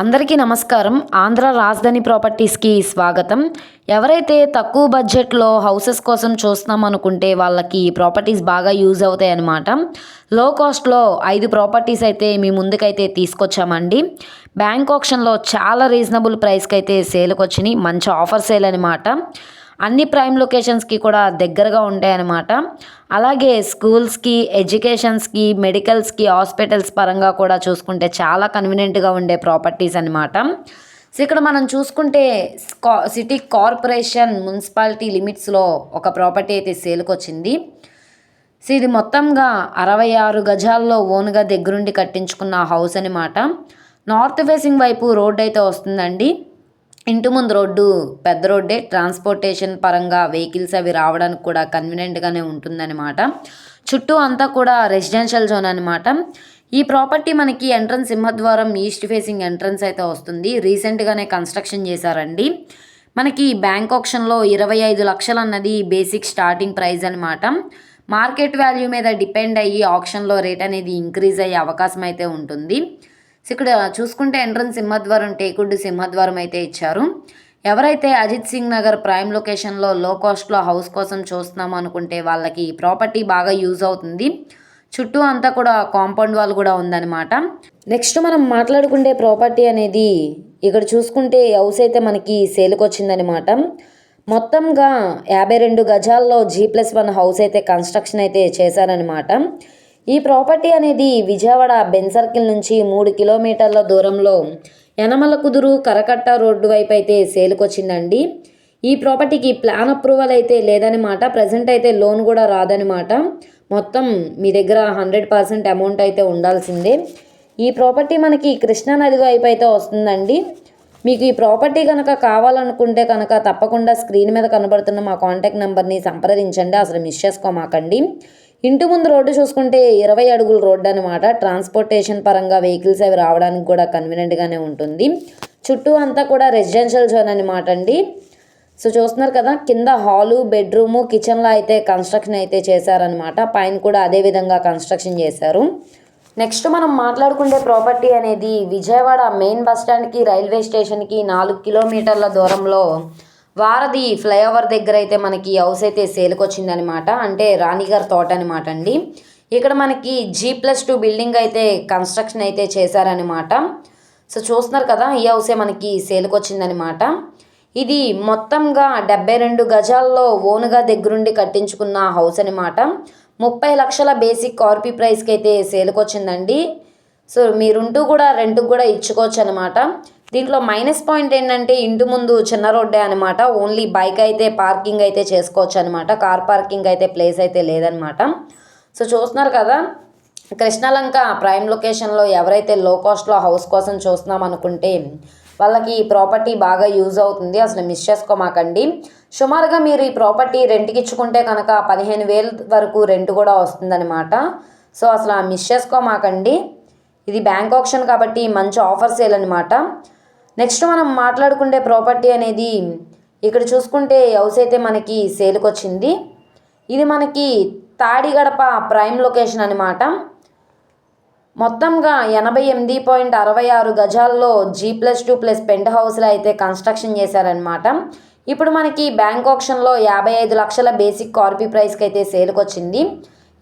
అందరికీ నమస్కారం. ఆంధ్ర రాజధాని ప్రాపర్టీస్కి స్వాగతం. ఎవరైతే తక్కువ బడ్జెట్లో హౌసెస్ కోసం చూస్తున్నాం అనుకుంటే వాళ్ళకి ప్రాపర్టీస్ బాగా యూజ్ అవుతాయి అన్నమాట లో కాస్ట్లో ఐదు ప్రాపర్టీస్ అయితే మీ ముందుకైతే తీసుకొచ్చామండి. బ్యాంక్ ఆప్షన్లో చాలా రీజనబుల్ ప్రైస్కి అయితే సేల్కి వచ్చినాయి మంచి ఆఫర్ సేల్ అనమాట అన్ని ప్రైమ్ లొకేషన్స్కి కూడా దగ్గరగా ఉంటాయన్నమాట. అలాగే స్కూల్స్కి ఎడ్యుకేషన్స్కి మెడికల్స్కి హాస్పిటల్స్ పరంగా కూడా చూసుకుంటే చాలా కన్వీనియంట్గా ఉండే ప్రాపర్టీస్ అనమాట సో ఇక్కడ మనం చూసుకుంటే సిటీ కార్పొరేషన్ మున్సిపాలిటీ లిమిట్స్లో ఒక ప్రాపర్టీ అయితే సేల్కి వచ్చింది సో ఇది మొత్తంగా అరవై ఆరు గజాల్లో ఓన్గా దగ్గరుండి కట్టించుకున్న హౌస్ అనమాట నార్త్ ఫేసింగ్ వైపు రోడ్ అయితే వస్తుందండి. ఇంటి ముందు రోడ్డు పెద్ద రోడ్డే ట్రాన్స్పోర్టేషన్ పరంగా వెహికల్స్ అవి రావడానికి కూడా కన్వీనియంట్గానే ఉంటుందన్నమాట. చుట్టూ అంతా కూడా రెసిడెన్షియల్ జోన్ అనమాట ఈ ప్రాపర్టీ మనకి ఎంట్రన్స్ సింహద్వారం ఈస్ట్ ఫేసింగ్ ఎంట్రన్స్ అయితే వస్తుంది. రీసెంట్గానే కన్స్ట్రక్షన్ చేశారండి. మనకి బ్యాంక్ ఆప్షన్లో ఇరవై ఐదు లక్షలు అన్నది బేసిక్ స్టార్టింగ్ ప్రైస్ అనమాట మార్కెట్ వాల్యూ మీద డిపెండ్ అయ్యి ఆప్షన్లో రేట్ అనేది ఇంక్రీజ్ అయ్యే అవకాశం అయితే ఉంటుంది. సో ఇక్కడ చూసుకుంటే ఎంట్రన్స్ సింహద్వారం టేకుడ్ సింహద్వారం అయితే ఇచ్చారు. ఎవరైతే అజిత్ సింగ్ నగర్ ప్రైమ్ లొకేషన్లో లో కాస్ట్లో హౌస్ కోసం చూస్తున్నాం అనుకుంటే వాళ్ళకి ఈ ప్రాపర్టీ బాగా యూజ్ అవుతుంది. చుట్టూ అంతా కూడా కాంపౌండ్ వాల్ కూడా ఉందన్నమాట. నెక్స్ట్ మనం మాట్లాడుకుంటే ప్రాపర్టీ అనేది ఇక్కడ చూసుకుంటే హౌస్ అయితే మనకి సేల్కి వచ్చిందనమాట మొత్తంగా యాభై రెండు గజాల్లో జీ ప్లస్ వన్ హౌస్ అయితే కన్స్ట్రక్షన్ అయితే చేశారనమాట ఈ ప్రాపర్టీ అనేది విజయవాడ బెన్ సర్కిల్ నుంచి మూడు కిలోమీటర్ల దూరంలో యనమల కుదురు కరకట్ట రోడ్డు వైపు అయితే సేలుకొచ్చిందండి. ఈ ప్రాపర్టీకి ప్లాన్ అప్రూవల్ అయితే లేదనమాట ప్రజెంట్ అయితే లోన్ కూడా రాదనమాట మొత్తం మీ దగ్గర హండ్రెడ్ పర్సెంట్ అమౌంట్ అయితే ఉండాల్సిందే. ఈ ప్రాపర్టీ మనకి కృష్ణా నది వైపు అయితే వస్తుందండి. మీకు ఈ ప్రాపర్టీ కనుక కావాలనుకుంటే కనుక తప్పకుండా స్క్రీన్ మీద కనబడుతున్న మా కాంటాక్ట్ నెంబర్ని సంప్రదించండి. అసలు మిస్ చేసుకోమాకండి. ఇంటి ముందు రోడ్డు చూసుకుంటే ఇరవై అడుగుల రోడ్డు అనమాట ట్రాన్స్పోర్టేషన్ పరంగా వెహికల్స్ అవి రావడానికి కూడా కన్వీనియంట్గానే ఉంటుంది. చుట్టూ అంతా కూడా రెసిడెన్షియల్ జోన్ అనమాట అండి. సో చూస్తున్నారు కదా కింద హాలు బెడ్రూము కిచెన్లో అయితే కన్స్ట్రక్షన్ అయితే చేశారనమాట పైన కూడా అదే విధంగా కన్స్ట్రక్షన్ చేశారు. నెక్స్ట్ మనం మాట్లాడుకునే ప్రాపర్టీ అనేది విజయవాడ మెయిన్ బస్ స్టాండ్కి రైల్వే స్టేషన్కి నాలుగు కిలోమీటర్ల దూరంలో వారధి ఫ్లైఓవర్ దగ్గర అయితే మనకి హౌస్ అయితే సేల్కి వచ్చిందనమాట అంటే రాణిగారి తోట అనమాట అండి ఇక్కడ మనకి జీ ప్లస్ టూ బిల్డింగ్ అయితే కన్స్ట్రక్షన్ అయితే చేశారనమాట సో చూస్తున్నారు కదా ఈ హౌసే మనకి సేల్కి వచ్చిందనమాట ఇది మొత్తంగా డెబ్బై రెండు గజాల్లో ఓనుగా దగ్గరుండి కట్టించుకున్న హౌస్ అనమాట ముప్పై లక్షల బేసిక్ కార్పీ ప్రైస్కి అయితే సేల్కి వచ్చిందండి సో మీరుంటూ కూడా రెంట్కి కూడా ఇచ్చుకోవచ్చు అనమాట దీంట్లో మైనస్ పాయింట్ ఏంటంటే ఇంటి ముందు చిన్న రోడ్డే అనమాట ఓన్లీ బైక్ అయితే పార్కింగ్ అయితే చేసుకోవచ్చు అనమాట కార్ పార్కింగ్ అయితే ప్లేస్ అయితే లేదనమాట సో చూస్తున్నారు కదా కృష్ణలంక ప్రైమ్ లొకేషన్లో ఎవరైతే లో కాస్ట్లో హౌస్ కోసం చూస్తున్నాం అనుకుంటే వాళ్ళకి ఈ ప్రాపర్టీ బాగా యూజ్ అవుతుంది. అసలు మిస్ చేసుకోమాకండి. సుమారుగా మీరు ఈ ప్రాపర్టీ రెంట్కి ఇచ్చుకుంటే కనుక పదిహేను వేలు వరకు రెంట్ కూడా వస్తుందన్నమాట. సో అసలు మిస్ చేసుకోమాకండి. ఇది బ్యాంక్ ఆప్షన్ కాబట్టి మంచి ఆఫర్ సేల్ అనమాట నెక్స్ట్ మనం మాట్లాడుకునే ప్రాపర్టీ అనేది ఇక్కడ చూసుకుంటే హౌస్ అయితే మనకి సేల్కి వచ్చింది ఇది మనకి తాడిగడప ప్రైమ్ లొకేషన్ అనమాట మొత్తంగా ఎనభై ఎనిమిది పాయింట్ అరవై ఆరు గజాల్లో G plus two plus pent హౌస్లో అయితే కన్స్ట్రక్షన్ చేశారనమాట ఇప్పుడు మనకి బ్యాంక్ ఆప్షన్లో యాభై ఐదు లక్షల బేసిక్ కార్పీ ప్రైస్కి అయితే సేల్కి వచ్చింది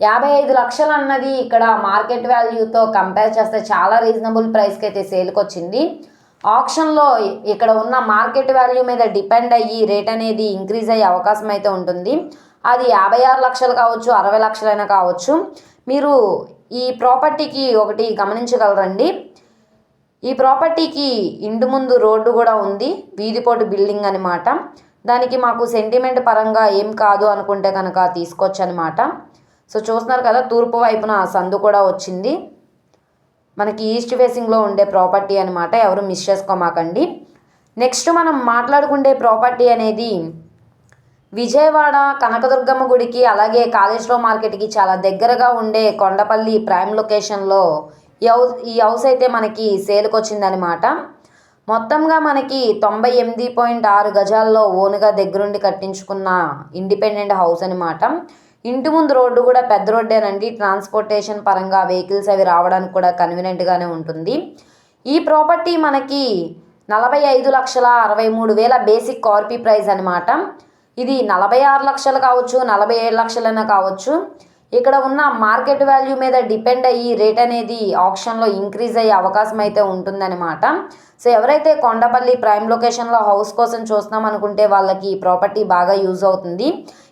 యాభై ఐదు లక్షలు అన్నది ఇక్కడ మార్కెట్ వాల్యూతో కంపేర్ చేస్తే చాలా రీజనబుల్ ప్రైస్కి అయితే సేల్కి వచ్చింది ఆప్షన్లో ఇక్కడ ఉన్న మార్కెట్ వాల్యూ మీద డిపెండ్ అయ్యి రేట్ అనేది ఇంక్రీజ్ అయ్యే అవకాశం అయితే ఉంటుంది. అది యాభై ఆరు లక్షలు కావచ్చు అరవై లక్షలైనా కావచ్చు. మీరు ఈ ప్రాపర్టీకి ఒకటి గమనించగలరండి. ఈ ప్రాపర్టీకి ఇంటి ముందు రోడ్డు కూడా ఉంది వీధిపోటు బిల్డింగ్ అనమాట దానికి మాకు సెంటిమెంట్ పరంగా ఏం కాదు అనుకుంటే కనుక తీసుకోవచ్చు అనమాట సో చూస్తున్నారు కదా తూర్పు వైపున సందు కూడా వచ్చింది. మనకి ఈస్ట్ ఫేసింగ్లో ఉండే ప్రాపర్టీ అనమాట ఎవరు మిస్ చేసుకోమాకండి. నెక్స్ట్ మనం మాట్లాడుకుండే ప్రాపర్టీ అనేది విజయవాడ కనకదుర్గమ్మ గుడికి అలాగే కాళేశ్వరం మార్కెట్కి చాలా దగ్గరగా ఉండే కొండపల్లి ప్రైమ్ లొకేషన్లో ఈ హౌస్ ఈ హౌస్ అయితే మనకి సేల్కి వచ్చిందనమాట మొత్తంగా మనకి తొంభై ఎనిమిది పాయింట్ ఆరు గజాల్లో ఓనుగా దగ్గరుండి కట్టించుకున్న ఇండిపెండెంట్ హౌస్ అనమాట ఇంటి ముందు రోడ్డు కూడా పెద్ద రోడ్డేనండి. ట్రాన్స్పోర్టేషన్ పరంగా వెహికల్స్ అవి రావడానికి కూడా కన్వీనియంట్గానే ఉంటుంది. ఈ ప్రాపర్టీ మనకి నలభై ఐదు లక్షల అరవై మూడు వేల బేసిక్ కార్పీ ప్రైస్ అనమాట ఇది నలభై ఆరు లక్షలు కావచ్చు నలభై ఏడు లక్షలైనా కావచ్చు. ఇక్కడ ఉన్న మార్కెట్ వాల్యూ మీద డిపెండ్ అయ్యి రేట్ అనేది ఆప్షన్లో ఇంక్రీజ్ అయ్యే అవకాశం అయితే ఉంటుందన్నమాట. సో ఎవరైతే కొండపల్లి ప్రైమ్ లొకేషన్లో హౌస్ కోసం చూస్తున్నాం అనుకుంటే వాళ్ళకి ఈ ప్రాపర్టీ బాగా యూజ్ అవుతుంది.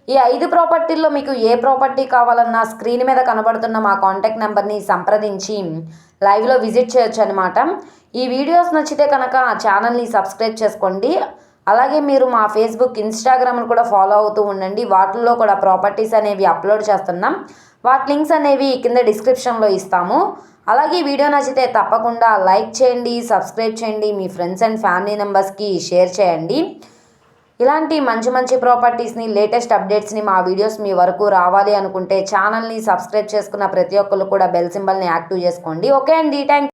ఈ ఐదు ప్రాపర్టీల్లో మీకు ఏ ప్రాపర్టీ కావాలన్నా స్క్రీన్ మీద కనబడుతున్న మా కాంటాక్ట్ నెంబర్ని సంప్రదించి లైవ్లో విజిట్ చేయొచ్చు అనమాట ఈ వీడియోస్ నచ్చితే కనుక ఛానల్ని సబ్స్క్రైబ్ చేసుకోండి. అలాగే మీరు మా ఫేస్బుక్ ఇన్స్టాగ్రామ్ను కూడా ఫాలో అవుతూ ఉండండి. వాటిల్లో కూడా ప్రాపర్టీస్ అనేవి అప్లోడ్ చేస్తున్నాం. వాటి లింక్స్ అనేవి కింద డిస్క్రిప్షన్లో ఇస్తాము. అలాగే వీడియో నచ్చితే తప్పకుండా లైక్ చేయండి సబ్స్క్రైబ్ చేయండి మీ ఫ్రెండ్స్ అండ్ ఫ్యామిలీ మెంబర్స్కి షేర్ చేయండి. ఇలాంటి మంచి మంచి ప్రాపర్టీస్ని లేటెస్ట్ అప్డేట్స్ని మా వీడియోస్ మీ వరకు రావాలి అనుకుంటే ఛానల్ని సబ్స్క్రైబ్ చేసుకున్న ప్రతి ఒక్కరు కూడా బెల్ సింబల్ని యాక్టివ్ చేసుకోండి. ఓకే అండి థ్యాంక్